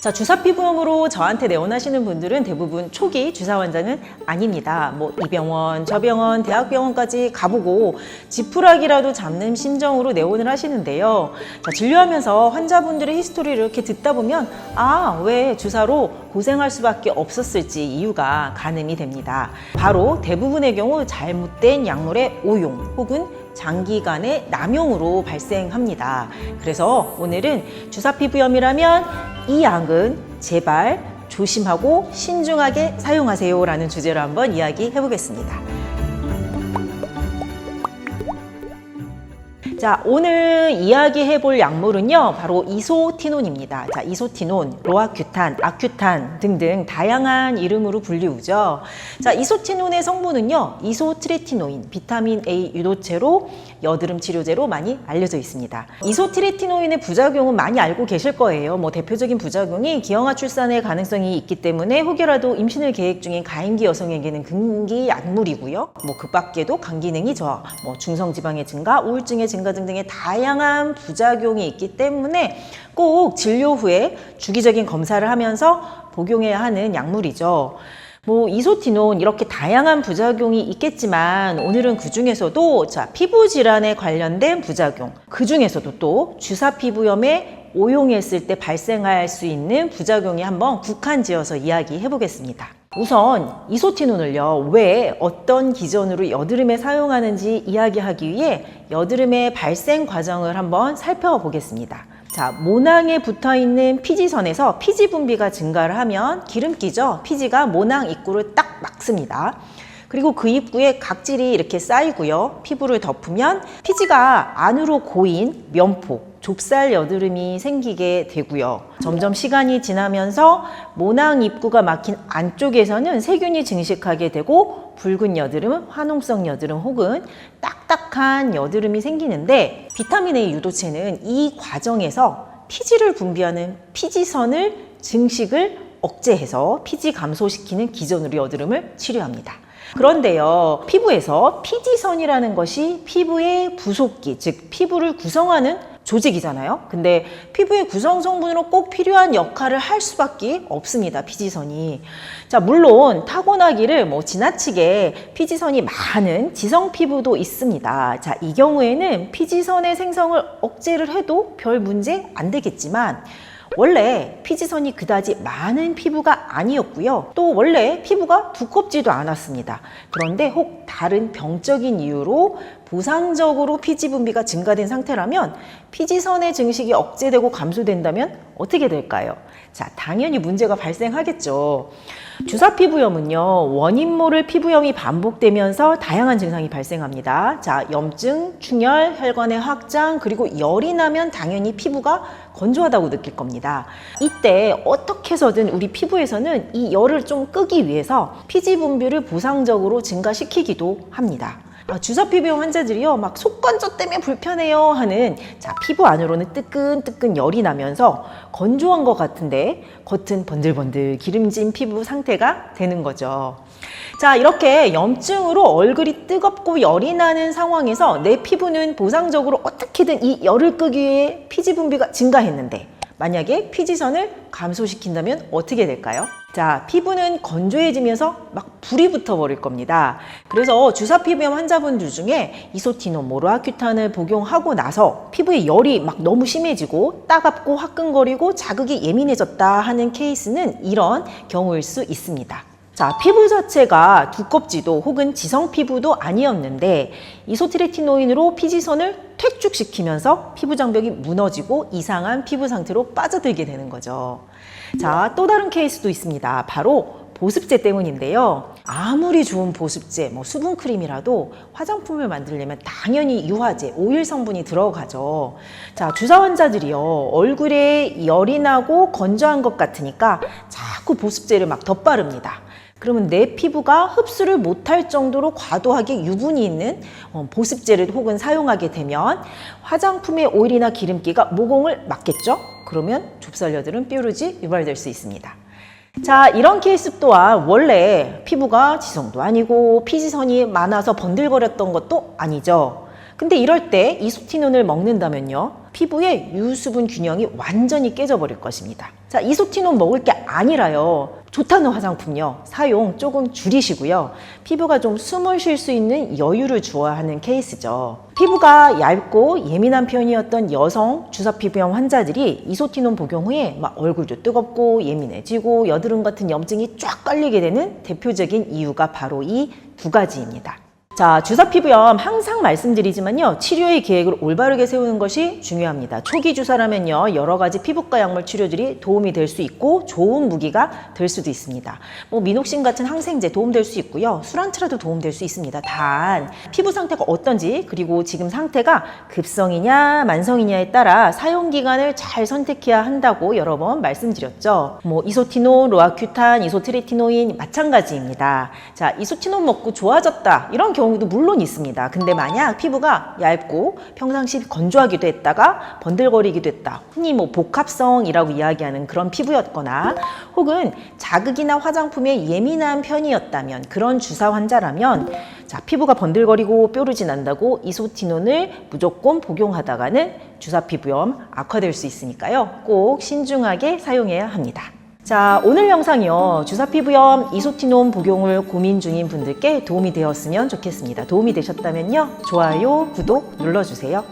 자, 주사 피부염으로 저한테 내원하시는 분들은 대부분 초기 주사 환자는 아닙니다. 뭐 이 병원, 저 병원, 대학병원까지 가보고 지푸라기라도 잡는 심정으로 내원을 하시는데요. 자, 진료하면서 환자분들의 히스토리를 이렇게 듣다 보면 아, 왜 주사로 고생할 수밖에 없었을지 이유가 가늠이 됩니다. 바로 대부분의 경우 잘못된 약물의 오용 혹은 장기간의 남용으로 발생합니다. 그래서 오늘은 주사 피부염이라면 이 약은 제발 조심하고 신중하게 사용하세요라는 주제로 한번 이야기해 보겠습니다. 자, 오늘 이야기해 볼 약물은요, 바로 이소티논입니다. 자, 이소티논, 로아큐탄, 아큐탄 등등 다양한 이름으로 불리우죠. 자, 이소티논의 성분은요, 이소트레티노인, 비타민 A 유도체로 여드름 치료제로 많이 알려져 있습니다. 이소트레티노인의 부작용은 많이 알고 계실 거예요. 뭐 대표적인 부작용이 기형아 출산의 가능성이 있기 때문에 혹여라도 임신을 계획 중인 가임기 여성에게는 금기 약물이고요. 뭐 그 밖에도 간 기능이 저하, 뭐 중성 지방의 증가, 우울증의 증가 등등의 다양한 부작용이 있기 때문에 꼭 진료 후에 주기적인 검사를 하면서 복용해야 하는 약물이죠. 뭐 이소티논 이렇게 다양한 부작용이 있겠지만 오늘은 그 중에서도 자 피부 질환에 관련된 부작용 그 중에서도 또 주사 피부염에 오용했을 때 발생할 수 있는 부작용이 한번 국한지어서 이야기해 보겠습니다. 우선 이소티논을요 왜 어떤 기전으로 여드름에 사용하는지 이야기하기 위해 여드름의 발생 과정을 한번 살펴보겠습니다. 자, 모낭에 붙어 있는 피지선에서 피지 분비가 증가를 하면 기름기죠. 피지가 모낭 입구를 딱 막습니다. 그리고 그 입구에 각질이 이렇게 쌓이고요. 피부를 덮으면 피지가 안으로 고인 면포, 좁쌀 여드름이 생기게 되고요. 점점 시간이 지나면서 모낭 입구가 막힌 안쪽에서는 세균이 증식하게 되고 붉은 여드름은 화농성 여드름 혹은 딱딱한 여드름이 생기는데 비타민 A 유도체는 이 과정에서 피지를 분비하는 피지선을 증식을 억제해서 피지 감소시키는 기전으로 여드름을 치료합니다. 그런데요, 피부에서 피지선이라는 것이 피부의 부속기, 즉 피부를 구성하는 조직이잖아요. 근데 피부의 구성 성분으로 꼭 필요한 역할을 할 수밖에 없습니다. 피지선이. 자, 물론 타고나기를 뭐 지나치게 피지선이 많은 지성 피부도 있습니다. 자, 이 경우에는 피지선의 생성을 억제를 해도 별 문제 안 되겠지만 원래 피지선이 그다지 많은 피부가 아니었고요. 또 원래 피부가 두껍지도 않았습니다. 그런데 혹 다른 병적인 이유로 보상적으로 피지 분비가 증가된 상태라면 피지선의 증식이 억제되고 감소된다면 어떻게 될까요? 자, 당연히 문제가 발생하겠죠. 주사 피부염은요, 원인 모를 피부염이 반복되면서 다양한 증상이 발생합니다. 자, 염증, 충혈, 혈관의 확장, 그리고 열이 나면 당연히 피부가 건조하다고 느낄 겁니다. 이때 어떻게 해서든 우리 피부에서는 이 열을 좀 끄기 위해서 피지 분비를 보상적으로 증가시키기도 합니다. 아, 주사 피부염 환자들이요, 막 속건조 때문에 불편해요 하는 자 피부 안으로는 뜨끈뜨끈 열이 나면서 건조한 것 같은데 겉은 번들번들 기름진 피부 상태가 되는 거죠. 자 이렇게 염증으로 얼굴이 뜨겁고 열이 나는 상황에서 내 피부는 보상적으로 어떻게든 이 열을 끄기 위해 피지 분비가 증가했는데 만약에 피지선을 감소시킨다면 어떻게 될까요? 자, 피부는 건조해지면서 막 불이 붙어버릴 겁니다. 그래서 주사 피부염 환자분들 중에 이소티논, 모로아큐탄을 복용하고 나서 피부에 열이 막 너무 심해지고 따갑고 화끈거리고 자극이 예민해졌다 하는 케이스는 이런 경우일 수 있습니다. 자, 피부 자체가 두껍지도 혹은 지성 피부도 아니었는데 이소트레티노인으로 피지선을 퇴축시키면서 피부 장벽이 무너지고 이상한 피부 상태로 빠져들게 되는 거죠. 자, 또 다른 케이스도 있습니다. 바로 보습제 때문인데요. 아무리 좋은 보습제, 뭐 수분 크림이라도 화장품을 만들려면 당연히 유화제, 오일 성분이 들어가죠. 자, 주사 환자들이요. 얼굴에 열이 나고 건조한 것 같으니까 자꾸 보습제를 막 덧바릅니다. 그러면 내 피부가 흡수를 못할 정도로 과도하게 유분이 있는 어, 보습제를 혹은 사용하게 되면 화장품의 오일이나 기름기가 모공을 막겠죠? 그러면 좁쌀여드름 뾰루지 유발될 수 있습니다. 자, 이런 케이스 또한 원래 피부가 지성도 아니고 피지선이 많아서 번들거렸던 것도 아니죠. 근데 이럴 때 이소티논을 먹는다면요. 피부의 유수분 균형이 완전히 깨져버릴 것입니다. 자, 이소티논 먹을 게 아니라요. 좋다는 화장품요. 사용 조금 줄이시고요. 피부가 좀 숨을 쉴 수 있는 여유를 주어야 하는 케이스죠. 피부가 얇고 예민한 편이었던 여성 주사 피부염 환자들이 이소티논 복용 후에 막 얼굴도 뜨겁고 예민해지고 여드름 같은 염증이 쫙 깔리게 되는 대표적인 이유가 바로 이 두 가지입니다. 자, 주사 피부염 항상 말씀드리지만요. 치료의 계획을 올바르게 세우는 것이 중요합니다. 초기 주사라면요. 여러 가지 피부과 약물 치료들이 도움이 될 수 있고 좋은 무기가 될 수도 있습니다. 뭐 미녹신 같은 항생제 도움될 수 있고요. 술안치라도 도움될 수 있습니다. 단 피부 상태가 어떤지 그리고 지금 상태가 급성이냐 만성이냐에 따라 사용 기간을 잘 선택해야 한다고 여러 번 말씀드렸죠. 뭐 이소티논, 로아큐탄, 이소트리티노인 마찬가지입니다. 자, 이소티논 먹고 좋아졌다. 이런 경우 도 물론 있습니다. 근데 만약 피부가 얇고 평상시 건조하기도 했다가 번들거리기도 했다. 흔히 뭐 복합성이라고 이야기하는 그런 피부였거나 혹은 자극이나 화장품에 예민한 편이었다면 그런 주사 환자라면 자, 피부가 번들거리고 뾰루지 난다고 이소티논을 무조건 복용하다가는 주사 피부염 악화될 수 있으니까요. 꼭 신중하게 사용해야 합니다. 자, 오늘 영상이요. 주사 피부염 이소티논 복용을 고민 중인 분들께 도움이 되었으면 좋겠습니다. 도움이 되셨다면요. 좋아요, 구독 눌러주세요.